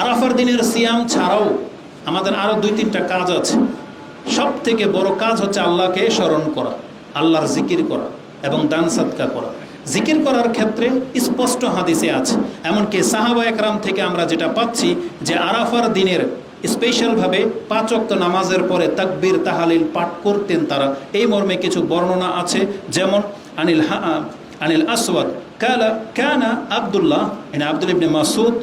আরাফার দিনের সিয়াম ছাড়াও আমাদের আরও দুই তিনটা কাজ আছে। সব থেকে বড় কাজ হচ্ছে আল্লাহকে স্মরণ করা, আল্লাহর জিকির করা এবং দান সাদকা করা। জিকির করার ক্ষেত্রে স্পষ্ট হাদিসে আছে, এমনকি সাহাবা একরাম থেকে আমরা যেটা পাচ্ছি যে আরাফার দিনের স্পেশালভাবে পাঁচ ওয়াক্ত নামাজের পরে তাকবীর, তাহালিল পাঠ করতেন তারা। এই মর্মে কিছু বর্ণনা আছে, যেমন, আনিল হা আনিল আসওয়াদ, কালা, কানা আবদুল্লাহ এনে আব্দুল ইবনে মাসুদ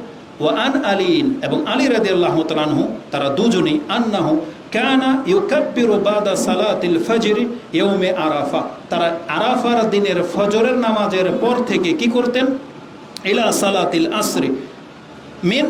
ও আন আলীন এবং আলী রাদি আল্লাহ তালানহু তারা দুজনই আন্নাহু কানা ইউকাব্বিরু বাদা সালাতিল ফজর ইয়ৌমে আরাফা। তারা আরাফার দিনের ফজরের নামাজের পর থেকে কি করতেন? ইলা সালাতিল আসরি মিন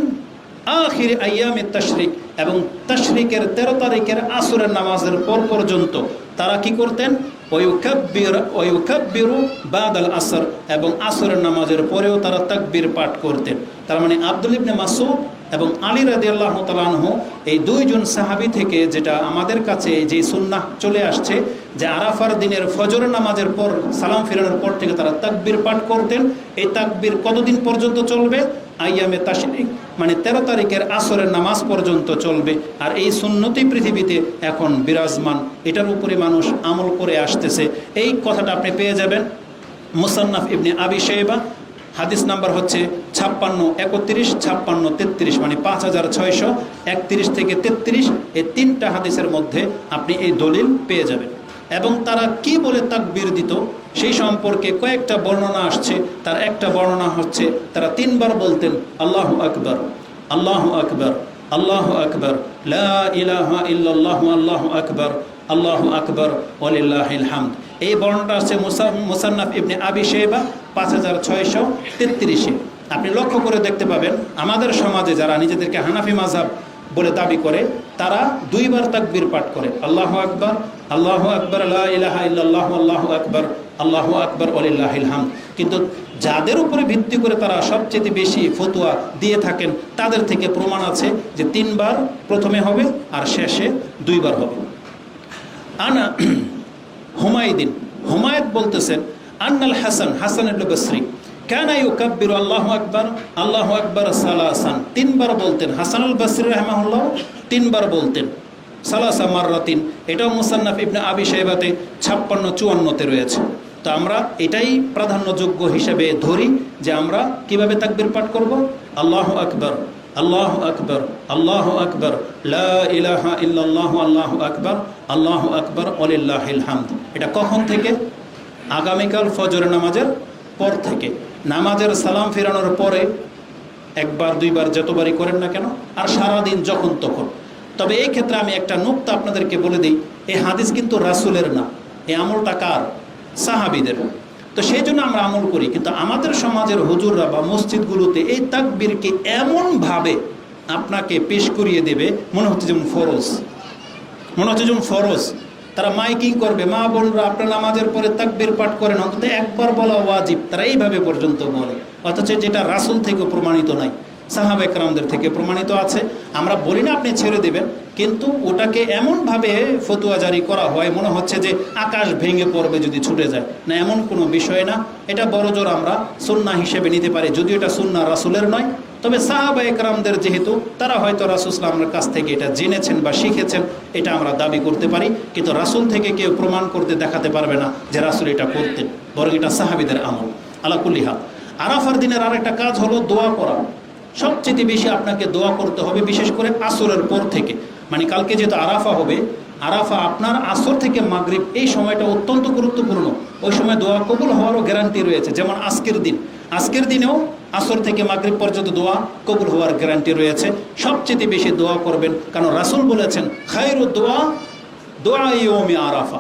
আখির আয়ামে তশরিক এবং তশরিকের তেরো তারিখের আসরের নামাজের পর পর্যন্ত তারা কি করতেন? ওয়ুকাব্বির বাদাল আসর এবং আসরের নামাজের পরেও তারা তাকবীর পাঠ করতেন। তার মানে আব্দুল ইবনে মাসুদ এবং আলী রাদি আল্লাহ তালানহ এই দুইজন সাহাবি থেকে যেটা আমাদের কাছে যে সুন্নাহ চলে আসছে, যে আরাফার দিনের ফজর নামাজের পর, সালাম ফেরানোর পর থেকে তারা তাকবির পাঠ করতেন। এই তাকবির কতদিন পর্যন্ত চলবে? আইয়ামে তাশরিক মানে তেরো তারিখের আসরের নামাজ পর্যন্ত চলবে। আর এই সুন্নতি পৃথিবীতে এখন বিরাজমান। এটার উপরে মানুষ আমল করে আসতেছে। এই কথাটা আপনি পেয়ে যাবেন। মুসান্নাফ ইবনে আবি শেবা হাদিস নাম্বার হচ্ছে ছাপ্পান্ন একত্রিশ, ছাপ্পান্ন তেত্রিশ মানে পাঁচ হাজার ছয়শো একত্রিশ থেকে তেত্রিশ। এই তিনটা হাদিসের মধ্যে আপনি এই দলিল পেয়ে যাবেন। এবং তারা কি বলে তাকবীর দিত, সেই সম্পর্কে কয়েকটা বর্ণনা আসছে। তার একটা বর্ণনা হচ্ছে, তারা তিনবার বলতেন, আল্লাহ আকবর আল্লাহ আকবর আল্লাহ আকবর ইলাহা আল্লাহু আকবর, আল্লাহ আকবর ওলিল্লাহিল হামদ। এই বর্ণনা আছে মুসান্নাফ ইবনে আবি শেবা পাঁচ হাজার ছয়শো তেত্রিশে। আপনি লক্ষ্য করে দেখতে পাবেন, আমাদের সমাজে যারা নিজেদেরকে হানাফি মাঝাব বলে দাবি করে, তারা দুইবার তাকবীর পাঠ করে। আল্লাহ আকবর আল্লাহ আকবর আল্লাহ ইলাহা আল্লাহু আকবর, আল্লাহ আকবর ওলিল্লাহিল হামদ। কিন্তু যাদের উপরে ভিত্তি করে তারা সবচেয়ে বেশি ফতুয়া দিয়ে থাকেন, তাদের থেকে প্রমাণ আছে যে তিনবার প্রথমে হবে আর শেষে দুইবার হবে। আনা হুমায়ুদ্দিন হুমায়ুদ বলতেছেন আন্নাল হাসান হাসান বসরি কেন ইউকাব্বির আল্লাহ আকবর আল্লাহ আকবর সালাসান। তিনবার বলতেন হাসান আল বসরি রহমাহুল্লাহ তিনবার বলতেন। সালাসা মাররাতিন, এটাও মুসান্নাফ ইবনে আবি সাহেবাতে ছাপ্পান্ন, চুয়ান্নতে রয়েছে। তো আমরা এটাই প্রাধান্যযোগ্য হিসেবে ধরি যে আমরা কীভাবে তাকবির পাঠ করব? আল্লাহ আকবর আল্লাহ আকবর আল্লাহ আকবর ইলাহা ইল্লাল্লাহু, আল্লাহু আকবর, আল্লাহ আকবর অলিল্লাহিল হামদ। এটা কখন থেকে? আগামীকাল ফজর নামাজের পর থেকে। নামাজের সালাম ফেরানোর পরে একবার, দুইবার যতবারই করেন না কেন, আর সারাদিন যখন তখন। তবে এই ক্ষেত্রে আমি একটা নুক্তা আপনাদেরকে বলে দিই, এই হাদিস কিন্তু রাসুলের না। এই আমলটা কার? সাহাবিদের। তো সেই জন্য আমরা আমল করি, কিন্তু আমাদের সমাজের হুজুররা বা মসজিদগুলোতে এই তাকবীরকে এমনভাবে আপনাকে পেশ করিয়ে দেবে, মনে হচ্ছে যেমন ফরজ। মনে হচ্ছে যেমন ফরজ। তারা মাইকিং করবে, মা বোনরা আপনার নামাজের পরে তাকবীর পাঠ করেন, অন্তত একবার বলা ওয়াজিব, তারা এইভাবে পর্যন্ত বলে। অথচ যেটা রাসুল থেকে প্রমাণিত নাই, সাহাব একরামদের থেকে প্রমাণিত আছে। আমরা বলি না আপনি ছেড়ে দেবেন, কিন্তু ওটাকে এমনভাবে ফতুয়া জারি করা হয়, মনে হচ্ছে যে আকাশ ভেঙে পড়বে যদি ছুটে যায়। না, এমন কোনো বিষয় না। এটা বড় জোর আমরা সুন্না হিসেবে নিতে পারি, যদিও এটা সুন্না রাসুলের নয় তবে সাহাবা একরামদের যেহেতু, তারা হয়তো রাসুসলামের কাছ থেকে এটা জেনেছেন বা শিখেছেন, এটা আমরা দাবি করতে পারি, কিন্তু রাসুল থেকে কেউ প্রমাণ করতে দেখাতে পারবে না যে রাসুল এটা করতেন, বরং এটা সাহাবিদের আমল। আলাকুল্লিহা আরাফার দিনের আরেকটা কাজ হলো দোয়া করা। সবচেয়ে বেশি আপনাকে দোয়া করতে হবে, বিশেষ করে আসরের পর থেকে। মানে কালকে যেহেতু আরাফা হবে, আরাফা আপনার আসর থেকে মাগরিব, এই সময়টা অত্যন্ত গুরুত্বপূর্ণ। ওই সময় দোয়া কবুল হওয়ারও গ্যারান্টি রয়েছে, যেমন আজকের দিন। আজকের দিনেও আসর থেকে মাগরিব পর্যন্ত দোয়া কবুল হওয়ার গ্যারান্টি রয়েছে। সবচেয়ে বেশি দোয়া করবেন, কারণ রাসুল বলেছেন খায়রু দোয়া দোয়া ইয়মে আরাফা।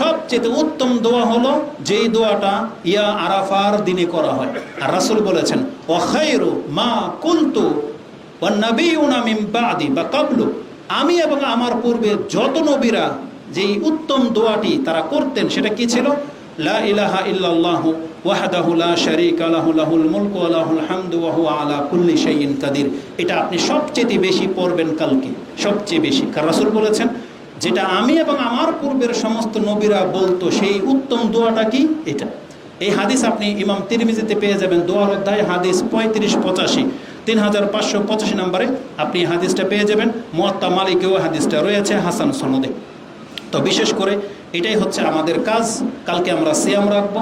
সবচেয়ে উত্তম দোয়া হলো যেই দোয়াটা ইয়া আরাফার দিনে করা হয়। আর রাসুল বলেছেন ওখাইরু মা কুন্তু ও নবী উনামিম বা কাবলু। আমি এবং আমার পূর্বে যত নবীরা যেই উত্তম দোয়াটি তারা করতেন, সেটা কি ছিল? লা ইলাহা ইল্লাল্লাহু ওয়াহদাহু লা শারীকা লাহু, লাহুল মুলকু ওয়া লাহুল হামদু ওয়া হুয়া আলা কুল্লি শাইইন এটা আপনি সবচেয়ে বেশি পড়বেন কালকে, সবচেয়ে বেশি। কারণ রাসূল বলেছেন, যেটা আমি এবং আমার পূর্বের সমস্ত নবীরা বলতো, সেই উত্তম দোয়াটা কি? এটা। এই হাদিস আপনি ইমাম তিরমিজিতে পেয়ে যাবেন, দোয়ার অধ্যায়, হাদিস পঁয়ত্রিশ, পঁচাশি। তিন হাজার পাঁচশো পঁচাশি নম্বরে আপনি হাদিসটা পেয়ে যাবেন। মোয়াত্তা মালিকেও হাদিসটা রয়েছে, হাসান সনদে। তো বিশেষ করে এটাই হচ্ছে আমাদের কাজ। কালকে আমরা সিয়াম রাখব,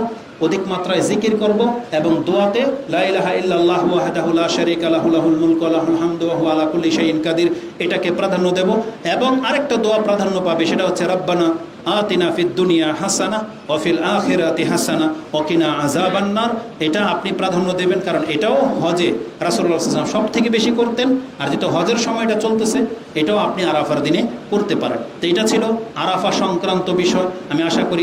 অধিক মাত্রায় জিকির করব এবং দোয়াতে লা ইলাহা ইল্লাল্লাহু এটাকে প্রাধান্য দেব এবং আরেকটা দোয়া প্রাধান্য পাবে, সেটা হচ্ছে, রাব্বানা আতিনা ফিদ দুনিয়া হাসানা ও ফিল আখিরাতি হাসানা ও কিনা আযাবান্নার। এটা আপনি প্রাধান্য দেবেন, কারণ এটাও হজে রাসুল্লাহাম সব থেকে বেশি করতেন, আর যেহেতু হজের সময়টা চলতেছে, এটাও আপনি আরাফার দিনে করতে পারেন। তো এটা ছিল আরাফা সংক্রান্ত বিষয়, আমি আশা করি